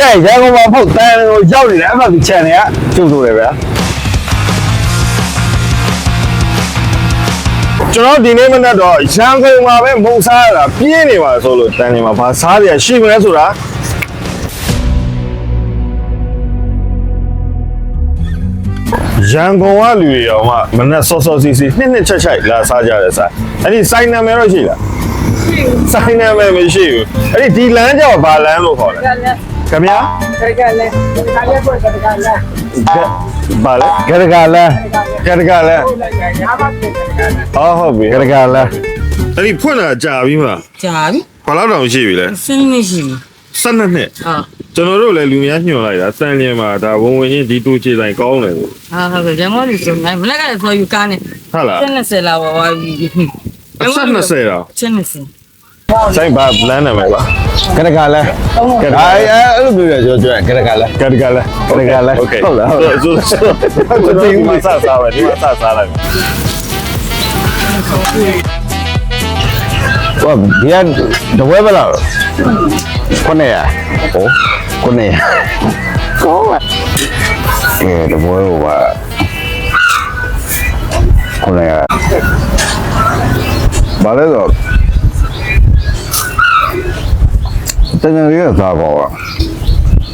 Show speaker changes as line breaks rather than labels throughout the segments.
ကဲရန်ကုန်မှာဖုတ်တန်ကိုရောက်နေတယ် FB channel ကကျုပ်ဆိုတယ်ဗျာကျွန်တော်ဒီနေ့မနက်တော့ရန်ကုန်မှာပဲမုံစားရတာပြင်းနေပါဆိုလို့တန်နေမှာဘာစားရရှိမလဲဆိုတာရန်ကုန်ကလူတွေရောမှမနက်စောစောစီစီနှစ်နှစ်ချက်ချက်လာစားကြတယ်စားအဲ့ဒီစိုင်းနာမည်တော့ရှိလားစိုင်းနာမည်မရှိဘူးအဲ့ဒီဒီလမ်းကြောဘာလမ်းလို့ခေါ်လဲ ခင်ဗျာ
ကဲလဲကဲလဲကိုကဲလဲလဲ
ဘာလဲဂရဂလန်းဂရဂလန်း
ညာမပြေကဲလဲ
ဟောဟုတ်ပြီဂရဂလန်းအဲ့ဒီဖွင့်လာကြာပြီမလား
ကြာပြီ
ဘာလို့တော့ရှိပြီလဲ
စင်းမရှိ
12နှစ်
ဟာ
ကျွန်တော်တို့လည်းလူများညှို့လိုက်တာစံလျင်မှာဒါဝင်ဝင်ချင်းဒီတူချေဆိုင်ကောင်းတယ်လို့
ဟာဟုတ်ကဲ့ဂျမောဒီစုံနိုင်မလက်ကလည်းဆော်ယူကားနေ
ဟုတ်လား
စင်း20လာပါပါပြီ
အဆက်20တော့
စင်း20
ဆိုင်ဘာပလန်နာမည်ပါ
ကရကလဲကရအဲအဲ့လိုမျိုးပြောကြွကရကလဲ
ကရကလဲ
ကရကလဲဟုတ်လားဟုတ်လား
ဆိုတော့ဒီမှာစစားပဲဒီမှာစစားလိုက်
ဟုတ်ဘယ်တဝဲဘလားခုနေရဟိုခုနေရကောင်းပါအဲတဝဲဟိုပါခုနေရဘာလဲတော့ တကယ်ရသားပါ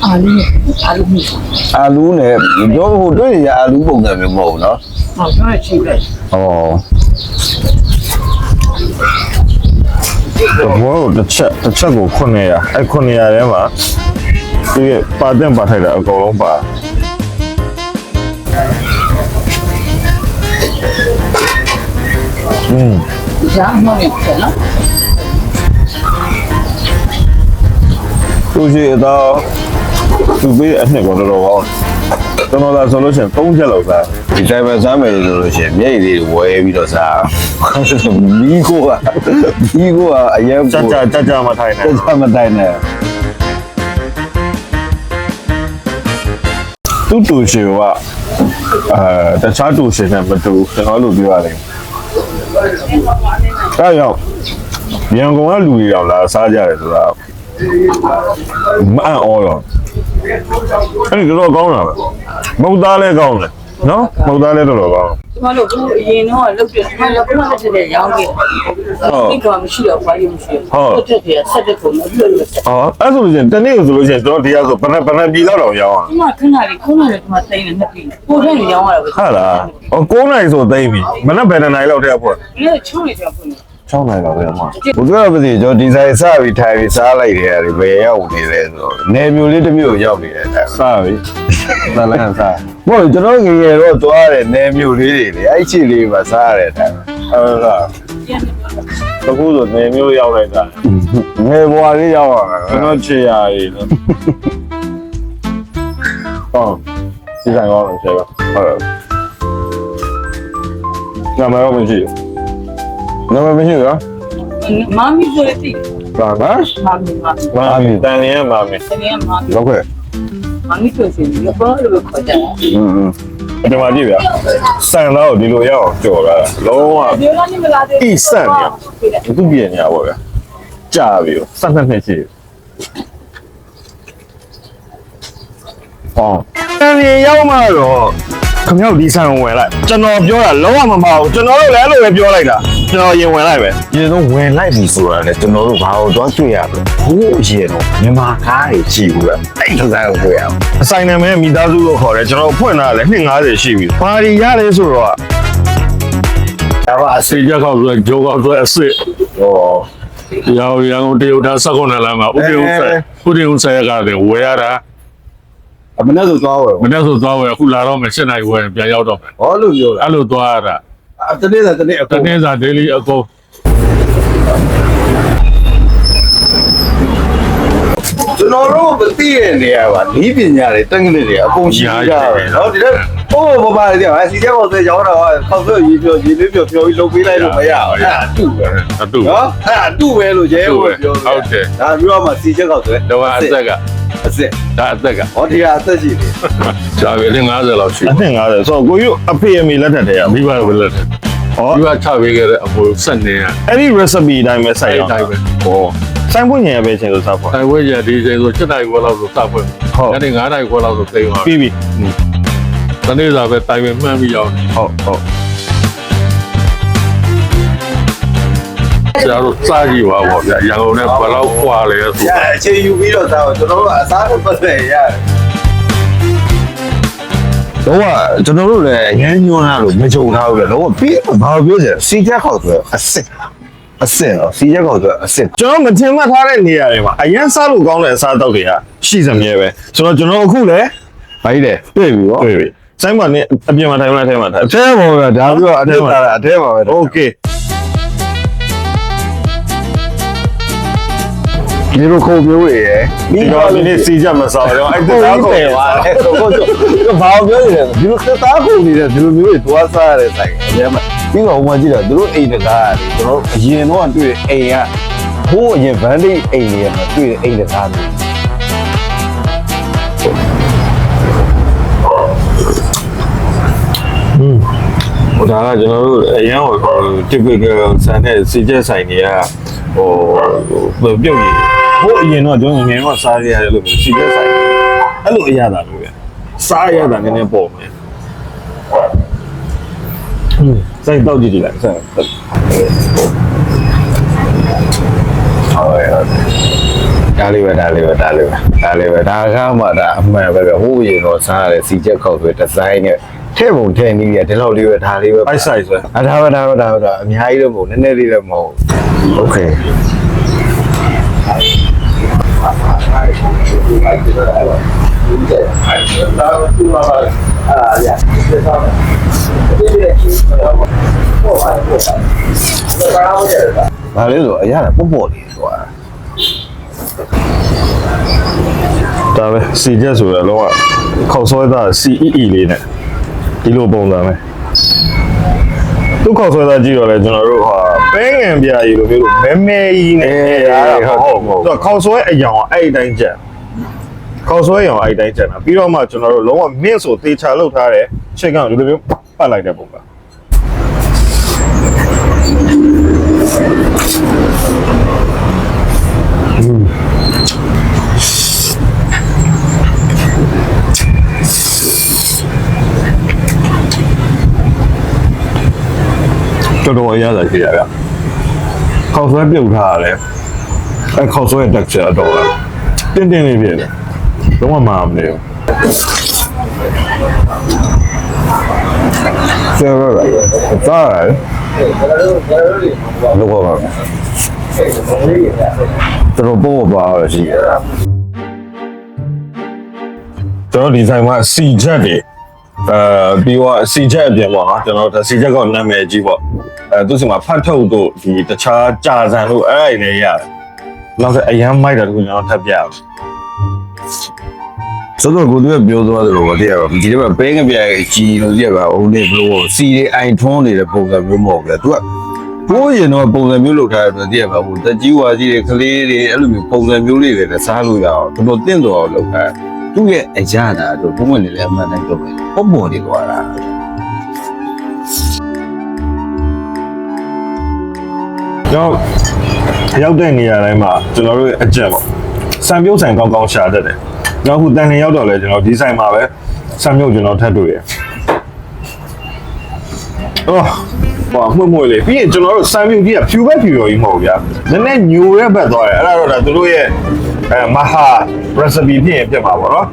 အာလူအာလူမြ
အာလူနဲ့တို့ဟိုတွေ့ရအာလူပုံစံမျိုးမဟုတ်ဘူးเนาะ
ဟောကျွန်တော်ချိလိုက်
။အော်။ဘောတစ်ချက်တစ်ချက်ကို900အဲ့900ထဲမှာသူရဲ့ပါတဲ့ပါထိုက်တာအကုန်လုံးပါ။อืม
ရှားမှန်းနေတယ်နော်
သူရှိတော့သူပေးတဲ့အနှစ်ကတော့တော့ကောင်းတယ်ကျွန်တော်သာဆိုလို့ရှိရင်3ချက်လောက်စားဒီတိုင်းပဲစားမယ်လို့လို့ရှိရင်မျက်ရည်လေးဝဲပြီးတော့စားမီးကိုကမီးကိုကအရင်
ကြာကြာကြာကြာမထိုင်နဲ့
တက်မတိုင်းနဲ့တူတူရှိကအဲတခြားတူရှင်နဲ့မတူကျွန်တော်တို့ပြောရတယ်။ဒါကြောင့်ရန်ကုန်ကလူတွေတော့လာစားကြတယ်ဆိုတာ မအံ့ဩတော့အဲ့ဒီတော့ကောင်းတာပဲမဟုတ်သားလဲကောင်းတယ်နော်မဟုတ်သားလဲတော်တော်ကောင်း
ကျွန်တော်တို့အရင်တော့လုတ်ပြကျွန်တော်လည်းခုနကတည်းကရောင်းခဲ့ဒီကမရှိတော့ဘာလို့မရှိတော့တက်ပြဆက်တဲ့ပုံနဲ့ပြောလို့ဆက်
ဟောအဲ့ဆိုလို့ရှိရင်တနေ့ဆိုလို့ရှိရင်ကျွန်တော်တရားဆိုဘယ်နှဘယ်နှပြည်လောက်တော့ရောင်းအောင်
ဒီမှာခဏလေးခုနကဒီမှာတိန်နေနှစ်ပြီပို့တဲ့ရောင်းရတာပဲ
ဟာလားဟော9နိုင်ဆိုသိပြီမနက်ဘယ်နှနိုင်လောက်တဲ့ဖွင့်
ဒီကချုံးနေကြဖွင့်
6နိုင်ပါပဲမှာဘုရားပတိကျွန်တော်ဒီဇိုင်းစပြီးထိုင်ပြီးစားလိုက်တယ်ဘယ်ရောက်နေလဲဆိုတော့နေမျိုးလေးတစ်မျိုးရောက်နေတယ်အဲ့
စားပြီ
ဒါလည်းစားမဟုတ်ကျွန်တော်ငယ်ငယ်တော့သွားတယ်နေမျိုးလေးတွေလေအဲ့ချီလေးမှာစားရတယ်တဲ့
အဲ့ဒါ
ပြန်နေပြော
တကူဆိုနေမျိုးရောက်လိုက်တာ
ငယ်ဘွားလေးရောက်လာ
ကျွန်တော်ချေရရည်နော်ဟောဒီဆိုင်ကောင်းလို့ဆရာဟုတ်ညမရောမရှိ
နမမရှိဘူး
မမီဆိုတဲ့တိ
ဘာဘာ
မမီမ
မာမီတန်လျက်မာမီ
တကယ်မမီ
လောက်ခဲ့
မမီဆိုရှင်ဒီဘောလိုခေါ်ကြတယ်
อืม
ဒီမှာကြည့်ဗျာဆန်တော့ဒီလိုရောက်အောင်ကြော်လာလုံးဝ
ဒီလိုနေမလာသေး
အိဆန်နေသူ့ပြင်ညာပေါ့ဗျာကြာပြီဆက်နှစ်နှစ်ရှိဟောတန်လျက်ရောက်မှတော့ခမောက်ဒီဆန်ကိုဝင်လိုက်ကျွန်တော်ပြောတာလုံးဝမမဟုတ်ကျွန်တော်တို့လည်းအဲ့လိုပဲပြောလိုက်တာ ကျွန်တော်ရင်ဝင်လိုက်ပဲ
ဒီတော့ဝင်လိုက်ပြီဆိုတာလေကျွန်တော်တို့ဘာလို့တော့တွေ့ရလဲဟိုးအရင်တော့မြန်မာကားတွေကြည့်ဘူးလားအဲ့ဒီစားကိုတွေ့ရအောင်
အဆိုင်နာမည်မိသားစုလို့ခေါ်တယ်ကျွန်တော်ဖွင့်လာတယ်နှစ်90ရှိပြီဘာဒီရတယ်ဆိုတော့
ဒါပါအစီရက်ကောက်ဆိုဂျိုးကောက်ဆိုအစစ်
ဟော
ရောင်ရန်ကုန်တရုတ်သားစကုန်းနယ်လမ်းမှာဥဒေဥဆက်ဥဒေဥဆက်ကတည်းဝယ်ရတာ
အမနဲ့ဆိုသွားဝယ်
မနေ့ဆိုသွားဝယ်အခုလာတော့မယ်၈နိုင်ဝယ်ပြန်ရောက်တော့မယ်
ဟောလို့ပြောတာ
အဲ့လိုသွားရတာ
အ တနေ့တနေ့အ
တနေ့စာဒေးလီအကုန်
ကျွန်တော်တို့မသိတဲ့နေရာပါဤပညာတွေတက္ကသိုလ်တွေအကုန်ရှိကြတယ်နော်ဒီတော့ဟိုးဘာပါလဲတဲ့ဟာစီတဲ့ဘောစေရောင်းတော့ခေါက်ဆွဲရေးပြောရေးလေးပြောပြောပြီးလုပ်ပေးလိုက်လို့မရဘူးအဲ့ဒါတူပဲ
အတူ
နော်အဲ့ဒါတူပဲလို့ရဲဘောပြော
ဟုတ်တယ်
ဒါပြီးတော့မှစီချက်ခေါက်ဆွဲ
တော့အသက်ကအ
စစ်
ဒါအသက်က
ဟောဒီကအသက်ရှိတယ်
ဂျာပဲ50လောက်ရှိ
အနှစ်90ဆိုတော့ကိုယူအဖေအမေလက်ထက်တည်းရ
မိဘဝလက်တယ်
ဟော
ဒီကချပေးခဲ့တဲ့အပေါ်ဆက်နေရ
အဲ့ဒီ recipe အတိုင်းပဲစိုက်
အဲ့
အောင်
တိုင်းပဲ
ဟော ဆိုင်ပွင့်ညင်ရပဲအချိန်ဆိုစပွင့်
တိုင်ဝဲရဒီချိန်ဆို7နိုင်ခွဲလောက်ဆိုစပွင့်ဟုတ်ညနေ9နိုင်ခွဲလောက်ဆိုသိမ်းသွား
ပြီပြီးပြီ
တနေ့စာပဲတိုင်ပင်မှန်းပြီးအောင်
ဟုတ်ဟုတ်
ကျားတို့စကြည့်ပါဗောဗျာရန်ကုန်နဲ့ဘယ်လောက်ကွာလဲဆို
ရအခြေယူပြီးတော့သားကျွန်တော်တို့ကအစားကိုပတ်သက်ရတယ်တော့ကျွန်တော်တို့လည်းငန်းညွန်းလာလို့မကြုံထားဘူးလေတော့ပြဘာပြောစရာစီချက်ခောက်ဆိုအစ်စ် အစ်စ်တော့စီချက်ခေါက်ဆိုအစ်စ်
ကျွန်တော်မထင်မှတ်ထားတဲ့နေရာတွေမှာအရင်စားလို့ကောင်းတဲ့အစားအသောက်တွေကရှိစမြဲပဲဆိုတော့ကျွန်တော်အခုလည်း
ဘာကြီးလဲတွေ့ပြီဗော
တွေ့ပြီစိုင်းပါနဲ့အပြင်မှာထိုင်မလားထိုင်မှာထိုင်
အထဲပါပဲဒါပြီးတော့အထဲပါအထဲပါပဲ
โမျိုး
ခုံမျိုးတွေရယ်
ဒီတော့ဒီနေ့စီကြမစားတော့အဲ့ဒါကို
ပယ်သွားတယ်ဆိုတော့ဘာပြောနေလဲဒီလိုသက်သားကုန်နေတဲ့ဒီလိုမျိုးတွေသွားစားရတဲ့ဆိုင်အဲမှာပြီးတော့ဟိုမှာကြည့်တော့သူတို့အိမ်တကားကကျွန်တော်အရင်တော့တွေ့တဲ့အိမ်ကဘိုးအရင်ဗန်ဒိတ်အိမ်တွေမှာတွေ့တဲ့အိမ်တကားမျိုး
ဒါကကျွန်တော်တို့အရန်ဟို typical ဆန်တဲ့စီချက်ဆိုင်တွေကဟိုပြုတ်ရည် ဟိုအရင်တော့ကျွန်တော်ငယ်တော့စားရရတယ်လို့စီချက်ဆိုင်အဲ့လိုအရသာလို့ပဲစားရတာနည်းနည်းပေါ့မယ်ဟင်းစိုက်တော့ကြည့်ကြည့်လိုက်စိုက်
ဟုတ်ရဲ့ဒါလေးပဲဒါလေးပဲဒါလေးပဲဒါလေးပဲဒါကမှဒါအမှန်ပဲပဲဟိုးရင်တော့စားရတဲ့စီချက်ခောက်ဆိုဒီဇိုင်းနဲ့ထဲပုံထဲနည်းရဒီလောက်လေးပဲဒါလေးပဲ
အိုက်ဆိုင်ဆို
အဒါပဲဒါပဲဒါပဲဒါအများကြီးတော့မဟုတ်နည်းနည်းလေးတော့မဟုတ်โอเค ဒါလေးဆိုအရာပေါ့ပေါ့လေးဆိုတာ
ဒါပဲစီချက်ဆိုတော့လောကခောက်ဆွဲသား CEE လေးနဲ့ဒီလိုပုံစံပဲသူခောက်ဆွဲသားကြည့်တော့လေကျွန်တော်တို့ဟာ ပဲငံပြာရီလိုမျိုးလို့မဲမဲကြီးနဲ့ဟုတ်ဟုတ်သူခောက်ဆွဲအယောင်အဲ့ဒီတိုင်းကြက်ခောက်ဆွဲအယောင်အဲ့ဒီတိုင်းကြက်တာပြီးတော့မှကျွန်တော်တို့လုံးဝမင်းဆိုတေချာလောက်ထားတဲ့ချိတ်ကောင်ဒီလိုမျိုးပတ်လိုက်တဲ့ပုံက တော်တော်အရသာရှိရဗျခောက်ဆွဲပြုတ်ထားရတယ်အဲခောက်ဆွဲတက်ချက်တော့တင်းတင်းလေးပြည့်တယ်လုံးဝမမနေဘူး
ဆရာပါသားရလောကပါတော်ပေါ်ပါရရှိရ
ကျွန်တော်ဒီဇိုင်မှာစီချက်တွေ အဲပြီးတော့စီချက်အပြင်ပေါ့နော်ကျွန်တော်ဒါစီချက်ကနာမည်ကြီးပေါ့အဲသူစီမှာဖတ်ထုတ်တို့ဒီတခြားကြာစံတို့အဲ့ဒီလည်းရတယ်နောက်ဆက်အရန်မိုက်တာတခုကျွန်တော်ထပ်ပြအောင်
ဆိုတော့ကိုသူကပြောသွားတယ်လို့တရားပါဒီတော့ပဲငပြကြီးလို့ပြပါဦးနေဘလို့စီတွေအိုင်ထွန်းနေတဲ့ပုံစံမျိုးမဟုတ်ဘူးသူကဘိုးရင်တော့ပုံစံမျိုးလုပ်ထားတယ်တရားပါဘူးတက်ကြီးဝါကြီးတွေကလေးတွေအဲ့လိုမျိုးပုံစံမျိုးလေးတွေလည်းစားလို့ရအောင်တော်တော်တင့်တော်အောင်လုပ်ထား သူ့ရဲ့အကြတာတို့ဘုံဝင်လည်းအမှန်တမ်းပြောပဲပုံပေါ်တွေကွာလား
ကျွန်တော်ရောက်တဲ့နေရာတိုင်းမှာကျွန်တော်တို့ရဲ့အကြက်ပေါ့စံပြုတ်ဆိုင်ကောင်းကောင်းရှာတတ်တယ်ကျွန်တော်အခုတန်နေရောက်တော့လဲကျွန်တော်ဒီဆိုင်မှာပဲစံပြုတ်ကျွန်တော်ထပ်တွေ့ရအော် ဘာမှမမွေလေပြီးရင်ကျွန်တော်တို့စံပြုတ်ကြီးကဖြူပဲဖြူရော်ကြီးမဟုတ်ဘူးဗျာနည်းနည်းညိုတဲ့ဘက်သွားတယ်အဲ့ဒါတော့ဒါသူတို့ရဲ့အဲမဟာ recipe ဖြစ်ရင်ဖြစ်မှာပေါ့နော်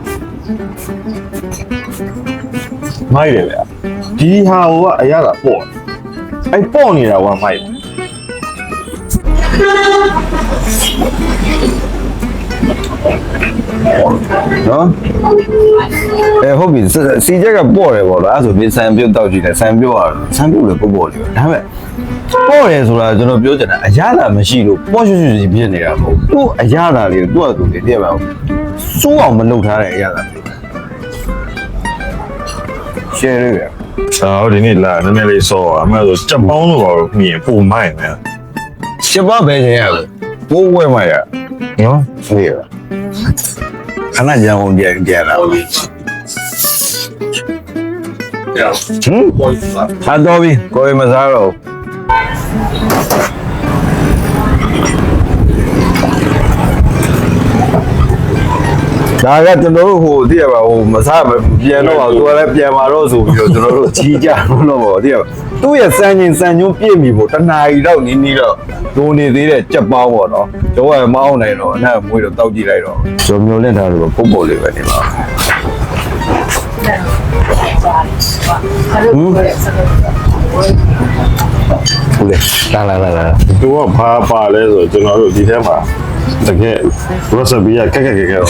မိုက်တယ်ဗျာဒီဟာဟိုကအရသာပေါ့အဲ့ပေါ့နေတာကမိုက်တယ်
နော်အဲဟုတ်ပြီစီချက်ကပေါ့တယ်ပေါ့လားအဲ့ဆိုပြီးဆန်ပြုတ်တောက်ကြည့်တယ်ဆန်ပြုတ်ရဆန်ပြုတ်လည်းပေါ့ပေါ့လေးပဲဒါပေမဲ့ပေါ့တယ်ဆိုတာကျွန်တော်ပြောချင်တာအရသာမရှိလို့ပေါ့ရွှွှွှွှဖြစ်နေတာမဟုတ်သူ့အရသာလေးကိုသူ့အတူလေးတည့်ပါဦးစိုးအောင်မလုပ်ထားတဲ့အရသာလေးရှယ်လေးပဲ
အာဒီနေ့လာနည်းနည်းလေးစောအမှဆိုကြက်ပေါင်းလို့ပါမြင်ပုံမိုက်မယ်
ရှစ်ပါပဲချင်းရ ပဲဘိုးဝဲမှာရ
နော်
နေရခဏကြံအောင်ကြံကြံလာဟမ်ဟာတော့ပြီကိုယ်မစားတော့ ဒါကကျွန်တော်တို့ဟိုတည့်ရပါဟိုမစားမပြန်တော့အောင်သူကလည်းပြန်มาတော့ဆိုပြီးတော့ကျွန်တော်တို့ကြီးကြတော့ပေါ့တည့်ရပါသူ့ရဲ့စံချိန်စံညွှန်းပြည့်မီဖို့တနာရီတော့နီးနီးတော့ဒိုနေသေးတဲ့ကြက်ပေါင်းပေါ့နော်ကျောင်းကမအောင်နိုင်တော့အနက်မွေးတော့တောက်ကြည့်လိုက်တော့ကျွန်တော်မျိုးလင့်ထားလို့ပုံပေါ်လေးပဲနေပါဟုတ်လေလာလာလာလာ
သူကဘာပါလဲဆိုကျွန်တော်တို့ဒီထဲမှာ တကယ် recipe ကကက်ကက်ကက်ကက်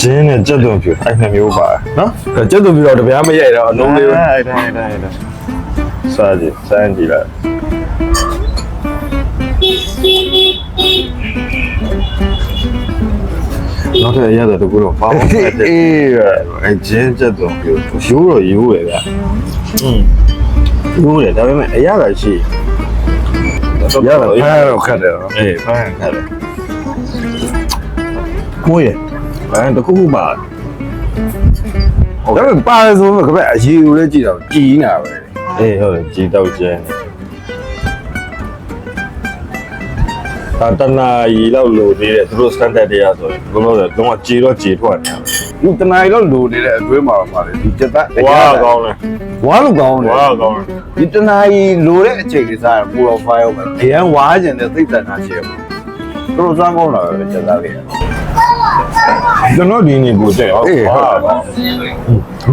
ဂျင်းနဲ့ကြက်သွန်ဖြူအဲ့နှစ်မျိုးပါနော်
ကျက်သူပြီးတော့တပြားမရိုက်တော့အလုံးလေး
အဲ့ဒါအဲ့ဒါအဲ့ဒါအဲ့ဒါစားကြည့်စမ်းကြည့်လိုက်နောက်ထပ်ရရတဲ့တကူတော့ဘာမှမဖြစ်ဘူး
အေး
အဲ့ဂျင်းကြက်သွန်ဖြူရိုးတော့ရိုးတယ်ဗျอืมရိုးတယ်ဒါပေမဲ့အရသာရှိ
ရတာဖမ်းတော့ခတ်တယ်နော်
အေးဖမ်းခါတယ်ကိုရဘယ်တကူမှပါ
ဒါပေမဲ့ပါတယ်ဆိုတော့ခက်အရေးကိုလည်းကြည့်တော့ကြည်နေတာပဲ
အေးဟုတ်တယ်ကြည်တော့ကျဲ တာတနာရီလောက်လို့သေးတယ်သူတို့ standard တရားဆိုရင်ဘယ်လိုလဲတော့ကြေတော့ကြေထွက်နေ
ဒီတနားရီတော့လိုနေတဲ့အတွင်းမှာပါလေဒီချက်သား
ဝါကောင်းတယ်
ဝါလို့ကောင်းတယ်
ဝါကောင်းတယ်
ဒီတနားရီလိုတဲ့အချိန်လေးစားပူတော့ file ပဲအရန်ဝါကျင်တဲ့သိတဲ့နာရှိရပါသူတို့စမ်းကောင်းလာပဲချက်သားလေး
ကျွန်တော်ဒီနေ့ကိုကြိုက်ဟုတ်ဝါ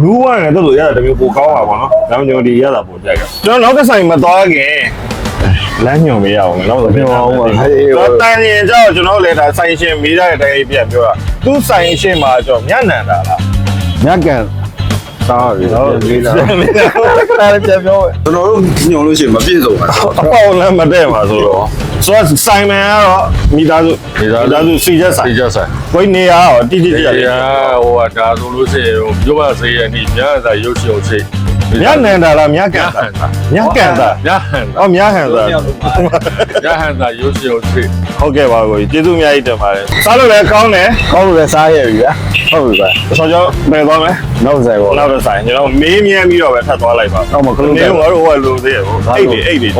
လူဝါနဲ့တော့ရတာတမျိုးပိုကောင်းပါဘောနော်ဒါမှမဟုတ်ဒီရတာပိုကြိုက်တယ်ကျွန်တော်နောက်တစ်ဆိုင်မသွားခင် လမ်းညွန်မရအောင်နောက်တော့ပြောအောင်ပါတော့တန်ရင်ကြောက်ကျွန်တော်လည်းဒါဆိုင်ရှင်မိရတဲ့အတိုင်းပြန်ပြောတာသူဆိုင်ရှင်မှာကျွန်တော်ညံ့နံတာလား
ညကန်စားပြီဟုတ်ပြီလားခဏလေးပြန်ပြောကျွန်တော်တို့ညုံလို့ရှိရင်မပြည့်စုံပါဘူး
အပေါက်လည်းမတည့်ပါဆိုတော့ဆိုတော့ဆိုင်မန်ကတော့မိသားစုမိသားစုစီချက်ဆိုင်
ဒီကြဆိုင်
ကိုနေရတော့တိတိကျကျ
ဒီကဟိုကဒါဆိုလို့ရှိရင်ပြောပါစေရနီမြတ်သာရုပ်ရှင်အောင်ချိန်
မြတ်နန္ဒာလားမြတ်ကန်တာမြတ်ကန်တာ
မြတ်ဟန်သာ
အော်မြတ်ဟန်တာ
မြတ်ဟန်သာရုပ်ရှင်အောင်ချိန်
ဟုတ်ကဲ့ပါကိုကျေးဇူးအများကြီးတင်ပါတယ်စားလို့လည်းကောင်းတယ်
ကောင်းလို့လည်းစားရပြီဗျာဟုတ်ပြီပါ
ဆောကြောဘယ်သွားမလဲ
နောက်ဆိုင်ပေါ့
နောက်တော့ဆိုင်ကျွန်တော်မေးမြန်းပြီးတော့ပဲထပ်သွားလိုက်ပါ
အော်မကလို့
နေတော့ငါတို့ဟိုကလိုသေးတယ်ဟိုအိတ်တွေအိတ်တွေ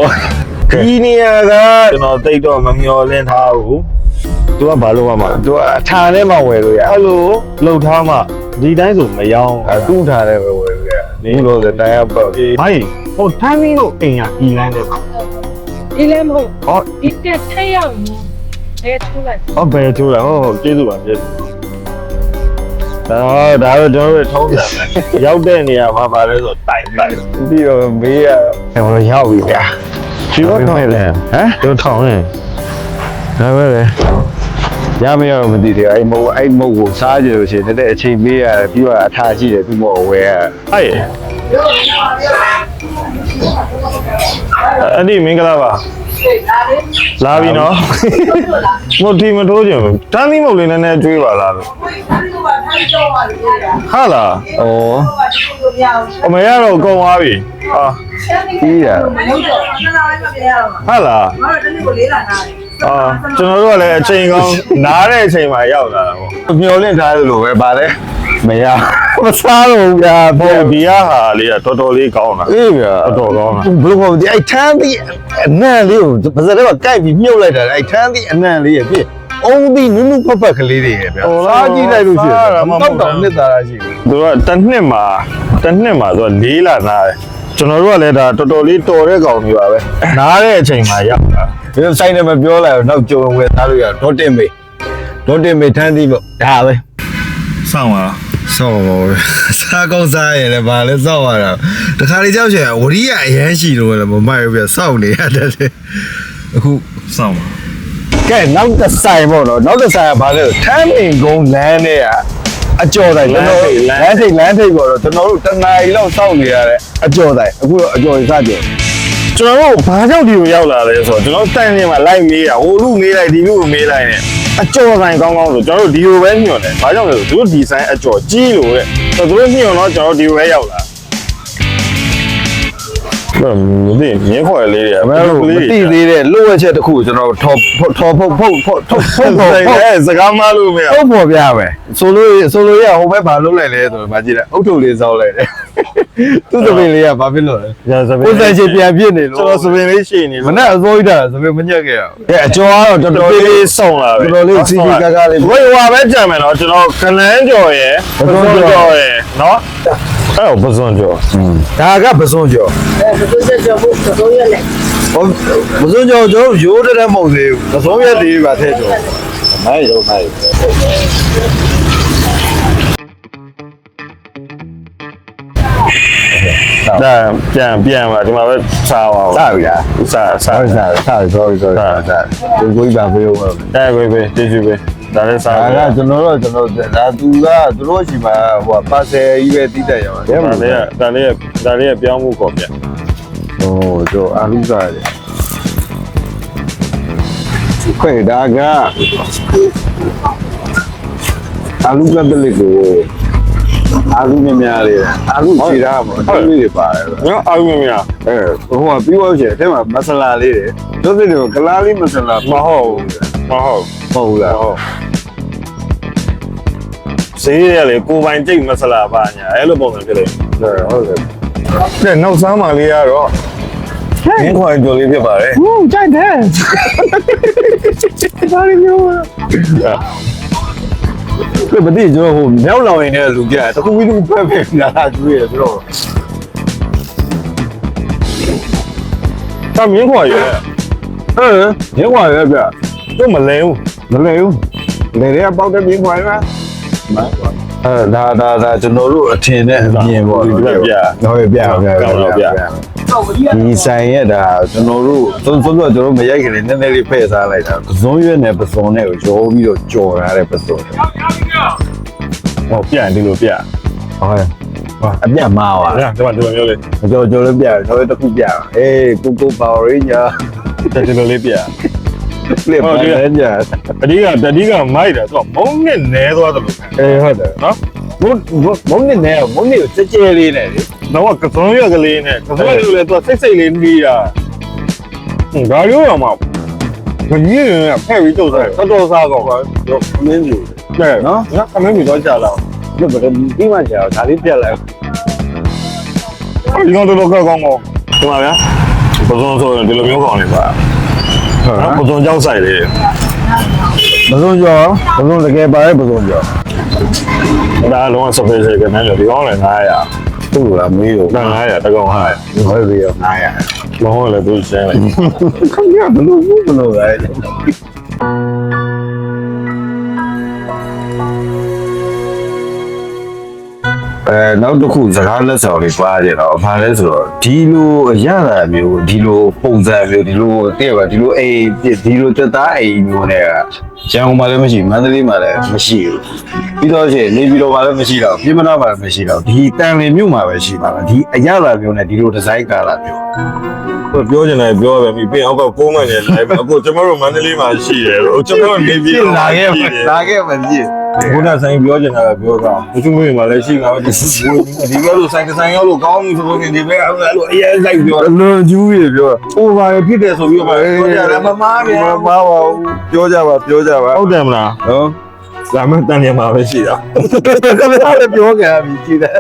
ဒီနေရာကကျွန်တော်တိတ်တော့မမျောလင်းထားဘူးသူကဘာလို့မှမ
သူအထာထဲမှာဝယ်လို့ရ
အဲ့လိုလှုပ်ထားမှဒီတိုင်းဆိုမရော
အတူထားထဲပဲဝယ် လို့ရနေလို့တဲ့တရားပေါ့
ဟိုဟိုထမ်းပြီးတော့အိမ်ကဒီလမ်းတဲ့
ဒီလည်းမဟုတ်
ဟော
ဒီတက်ထက်ရောက်နေလဲထူလိုက်
ဟောဘယ်ထိုးလဲဟောကျေးဇူးပါကျေးဇူးဒါဒါတော့ကျွန်တော်တို့ထုံးစံပဲရောက်တဲ့နေရာမှာပါလဲဆိုတိုင်တိုင်
ပြီးတော့မေးရဟိုရောက်ပြီဗျာ
ချီတော့ထောင်းလဲ
ဟမ်
ကျွန်တော်ထောင်းနေ
ဒါပဲလေ ရမရတော့မသိသေးဘူးအဲ့မဟုတ်အဲ့မဟုတ်ကိုစားကြလို့ရှိရင်တည်းအချိန်မေးရတယ်ပြီးတော့အထာရှိတယ်သူ့မောဝယ်ရ
အဲ့အဲ့ဒီမင်္ဂလာပါလာပြီနော်မဟုတ်ဒီမထိုးကြဘူးတန်းသီးမုတ်လေးနည်းနည်းကျွေးပါလားလို့ဟာလား
ဩ
အမေရတော့ကုန်သွားပြီဟာ
ပြီးရ
ဟာလား အာကျွန်တော်တို့ကလည်းအချိန်ကောင်းနားတဲ့အချိန်မှာရောက်လာတာပေါ့
မျောလင့်ထားတယ်လို့ပဲဗာလဲမရမစားတော့ဘူးဗျာ
ဟိုဒီကဟာလေးကတော်တော်လေးကောင်းတာ
အေးဗျာ
တော်တော်ကောင်းတာ
ဘယ်လိုခေါ်ဒီအဲ့ထန်းသီးအနံ့လေးကိုပါစတဲ့ကကြိုက်ပြီးမြုပ်လိုက်တာအဲ့ထန်းသီးအနံ့လေးရဲ့ပြည့်အုံးသီးနုနုဖက်ဖက်ကလေးတွေရဲ့ဗျာစားကြည့်လိုက်လို့ရှိရင်တော့တောက်နှစ်သားရရှိဘူး
သူကတစ်နှစ်မှာတစ်နှစ်မှာသူကလေးလာနားတယ် ကျွန်တော်တို့ကလည်းဒါတော်တော်လေးတော်တဲ့ကောင်တွေပါပဲနားတဲ့အချိန်မှာရောက်လာ
ဒီဆိုင်နဲ့မပြောလိုက်တော့နောက်ကြုံဝယ်သားလို့ရဒေါတင်မေဒေါတင်မေထန်းသီးပေါ့ဒါပဲ
စောင့်ပါ
ဆောက်ပါဘူးစားကောင်းစားရလည်းဗာလဲစောက်ရတာတခါလေကြောက်ချင်ဝရိယအရန်ရှိတော့လည်းမမိုက်ဘူးပြစောက်နေရတယ်အခု
စောင့်ပါ
ကဲနောက်တစ်ဆိုင်ပေါ့နော်နောက်တစ်ဆိုင်ကဘာလဲဆိုထမ်းမင်ကုန်းလမ်းနဲ့က အကျော်တိုင်ကျွန်တော်တို့လမ်းထိပ်လမ်းထိပ်ပေါ့တော့ကျွန်တော်တို့တနားရီလောက်စောက်နေရတဲ့အကျော်တိုင်အခုတော့အကျော်ကြီးစကြတယ်
ကျွန်တော်တို့ဘာကြောင့်ဒီကိုရောက်လာလဲဆိုတော့ကျွန်တော်တန်နေမှာလိုက်မေးတာဟိုလူမေးလိုက်ဒီလူမေးလိုက်နဲ့အကျော်ဆိုင်ကောင်းကောင်းဆိုကျွန်တော်တို့ဒီကိုပဲညွှန်တယ်ဘာကြောင့်လဲဆိုသူတို့ဒီဆိုင်အကျော်ကြီးလို့တဲ့ဆိုတော့သူတို့ညွှန်တော့ကျွန်တော်တို့ဒီကိုပဲရောက်လာ မသိမြင်းခွက်လေးတွေ
အမေတို့မသိသေးတဲ့လိုဝက်ချက်တစ်ခုကျွန်တော်ထော်ထော်ဖုတ်ဖုတ်ဖုတ်ထုတ်ဖုတ်ဖုတ်
အဲစကားမလို့မရ
ဟုတ်ပေါ်ပြမယ်ဆိုလိုဆိုလိုရဟိုဘက်ဘာလုပ်လိုက်လဲဆိုတော့မကြည့်လိုက်အုတ်ထုတ်လေးစောင်းလိုက်တယ်သူ့သပင်လေးကဘာဖြစ်လို့လဲ
ညာစပ
ကိုယ်တိုင်ချင်ပြန်ပြစ်နေ
ကျွန်
လို့
တော်စပင်လေးရှိနေ
မနဲ့အစိုးရတာသပင်မညက်ခဲ့ရအောင်အဲအကျော်ကတော့တော်
တော်
တော်
လေး
လေး
လေးစုံလာပဲ
တော်တော်လေးစီစီကားကားလေး
ဝေးဟွာပဲကြံမယ်နော်ကျွန်တော်ခလန်းကြော်ရယ်ပစုံကြော်ရယ်နော် အဲ့ပစုံကြော်
ဒါကပစွန်ကျော်
အဲဘယ်လိုဆက်ကြောဖို့တော့ရလဲ
ဟောပစွန်ကျော်ကျွန်တော်ရိုးတဲ့မဟုတ်သေးဘူးပစွန်ရက်သေးပါတဲ့ကျော်မိုင်းရောမိုင်း
ဒါပြန်ပြန်ပါဒီမှာပဲစားပါဦး
စပြီလား
စားစား
ဟုတ်စားစား sorry sorry စားကိုကိုကြီးပါဖေးဦး
အဲဝေးဝေးကျေးဇူးပဲ ဒါလည်းစား
ဒါ
ပါ
ကကျွန်တော်တို့ကျွန်တော်ဒါသူကသူတို့ရှိမှာဟိုပါဆယ်ကြီးပဲတိတက်ရအောင်
ဒါလေးကဒါလေးကဒါလေးကပြောင်းမှုကောပြန်
ဟိုတို့အာလူစားတယ်ခွေဒါကအာလူကတလေးကိုအာလူမြများလေးအာလူခြေထားမှာအလေးတွေပါတယ်
နော်အာရုံမြာ
အဲဟိုကပြီးသွားချင်အဲ့မှာမဆလာလေးတွေတို့တွေကကလားလေးမဆလာ
မဟုတ် မဟုတ်
ဟုတ်ဘူးလား
ဟုတ်ဈေးရလေကိုပိုင်ကြိတ်မဆလာပါညာအဲ့လိုပုံစံဖြစ်နေ
ဟုတ်တယ်
တဲ့နောက်ဆမ်းမာလေးကတော့ရင်းခွာကြော်လေးဖြစ်ပါတယ်
ဟုတ်ကြိုက်တယ်ဘာလို့မျိုးလဲဘယ်တိကျွန်တော်ဟိုမြောက်လောင်ရင်လည်းလူကြတခုပြီးသူဖက်ဖက်လာတာကျွေးရဆိုတော့
ဒါမြင်းခွာရယ်
ဟမ်ရဲကွာရဲပြ
တော့မလဲဘူး
မလဲဘူးလေရဲပေါက်တဲ့မြင်းခွာလားမအဲဒါဒါဒါကျွန်တော်တို့အထင်နဲ့အမြင်ပေါ့ဟုတ်ပြပြပြဒီဆိုင်ရဲ့ဒါကျွန်တော်တို့သုံးသုံးတော့ကျွန်တော်မရိုက်ကလေးနည်းနည်းလေးဖဲ့စားလိုက်တာပစုံရွက်နဲ့ပစုံနဲ့ကိုရောပြီးတော့ကြော်ထားတဲ့ပစုံ
ဟောပြန်ဒီလိုပြ
ဟုတ်ရဲ့အပြတ်မာပါ
အဲ့ဒါဒီမှာဒီလိုမျိုးလေး
ကြော်ကြော်လေးပြကျွန်တော်တစ်ခုပြအေးကိုကိုပါရင်းညာ
ဒီလိုလေးပြ
ဖ လစ်ပါရင်းညာ
အဒီကတတိကမိုက်တယ်သူကမုန်းနဲ့နဲသွားတယ်လို့ခံ
အေးဟုတ်တယ်
နော်
မုံမုံနဲ့နဲ့မုံနဲ့ကြဲကြဲလေးနဲ့လေ
တော့ကစုံရကလေးနဲ့ကစုံရကလေးသူကစိတ်စိတ်လေးနှီးတာဟွန်းဒါမျိုးတော့မဟုတ်ငကြီးရဖဲ့ပြီးတုတ်စားတော်တော်စားကော
တော့မင်းကြီး
ကဲနော်နော်အမင်းကြီးတော့ကြာလာ
ဘယ်ပြီးမှကြာဒါလေးပြက်လိုက်
ဒီတော့တော့ကောင်းကောင်းဒီမှာဗျာပစုံဆိုရင်ဒီလိုမျိုးကောင်းနေပါ နော်ပစုံကြောက်ဆိုင်လေး
မစုံကျော်မစုံတကယ်ပါရဲ့မစုံကျော်
ဒါလုံးဝ sophisticated ကနဲ့ဒီကောင်းလဲ900
သူ့လားမေးတော့
ဒါ900တကောင်900
ဟောပြီးတော့900
မဟုတ်လေသူရှင်းလိုက်
ခင်ဗျာဘလို့ဘလို့လဲ အဲနောက်တစ်ခုစကားလက်ဆောင်လေးပါကြတော့ဘာလဲဆိုတော့ဒီလိုအရသာမျိုးဒီလိုပုံစံမျိုးဒီလိုတည့်ပါဒီလိုအိမ်ဒီလိုတက်သားအိမ်မျိုးနဲ့ရန်ကုန်မှာလည်းမရှိမန္တလေးမှာလည်းမရှိဘူးပြီးတော့ရှင်နေပြည်တော်မှာလည်းမရှိတော့ပြည်မနာမှာလည်းမရှိတော့ဒီတန်လင်မြို့မှာပဲရှိပါလားဒီအရသာမျိုးနဲ့ဒီလိုဒီဇိုင်းကာလာမျိုး
ပြောချင်တယ်ပြောပဲပြီပြင်အောက်ကကိုးမှန်နေလိုက်ပဲအခုကျွန်တော်တို့မန္တလေးမှာရှိတယ်ဟိုကျွန်တော်နေပြီး
လာခဲ့လာခဲ့မကြည့်
ဘုရားဆိုင်ပြောချင်တာပြောတာဘုသူမျိုးမှာလည်းရှိမှာပဲဒီဘက်လိုဆိုင်ဆိုင်ရောက်လို့ကောင်းပြီဆိုလို့ဒီဘက်အဲ့လိုအရင်လိုက်ပြော
အလွန်ကျူးရပြော
ဟိုပါဖြစ်တယ်ဆိုပြီးတော့ပြောကြတယ်မမားဗျာ
မမားပါဘူးပြောကြပါပြောကြပါ
ဟုတ်တယ်မလား
နော်
ဒါမှတန်နေမှာပဲရှိတာ
ကမ္ဘာလည်းပြောကြပြီကြည့်တယ်